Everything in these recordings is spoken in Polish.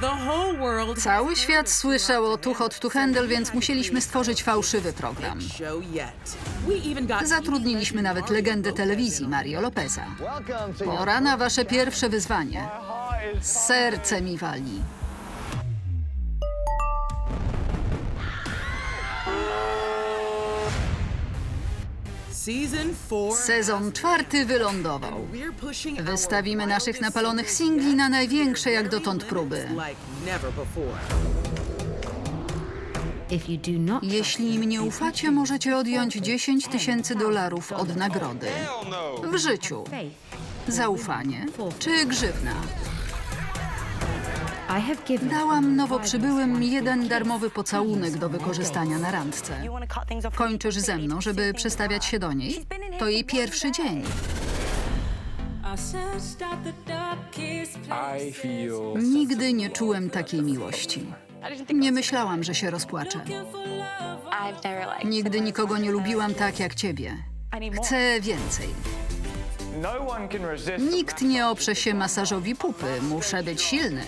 The whole world Cały świat słyszał o Too Hot to Handle, więc musieliśmy stworzyć fałszywy program. Zatrudniliśmy nawet legendę telewizji, Mario Lopeza. Pora na wasze pierwsze wyzwanie. Serce mi wali. Sezon czwarty wylądował. Pushing Wystawimy naszych napalonych singli na największe jak dotąd próby. Jeśli im nie ufacie, możecie odjąć 10 tysięcy dolarów od nagrody. W życiu. Zaufanie czy grzywna. Dałam nowo przybyłym jeden darmowy pocałunek do wykorzystania na randce. Kończysz ze mną, żeby przestawiać się do niej? To jej pierwszy dzień. Nigdy nie czułem takiej miłości. Nie myślałam, że się rozpłaczę. Nigdy nikogo nie lubiłam tak jak ciebie. Chcę więcej. no. Nikt nie oprze się masażowi pupy. Muszę być silny.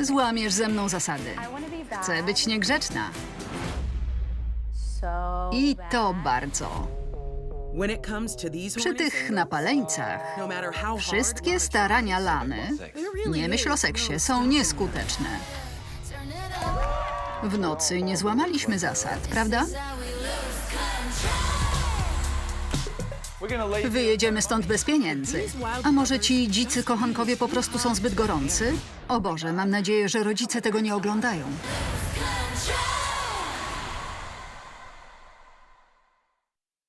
Złamiesz ze mną zasady. Chcę być niegrzeczna. I to bardzo. Przy tych napaleńcach no wszystkie starania Lany, nie myśl o seksie, są nieskuteczne. W nocy nie złamaliśmy zasad, prawda? Wyjedziemy stąd bez pieniędzy. A może ci dzicy kochankowie po prostu są zbyt gorący? O Boże, mam nadzieję, że rodzice tego nie oglądają.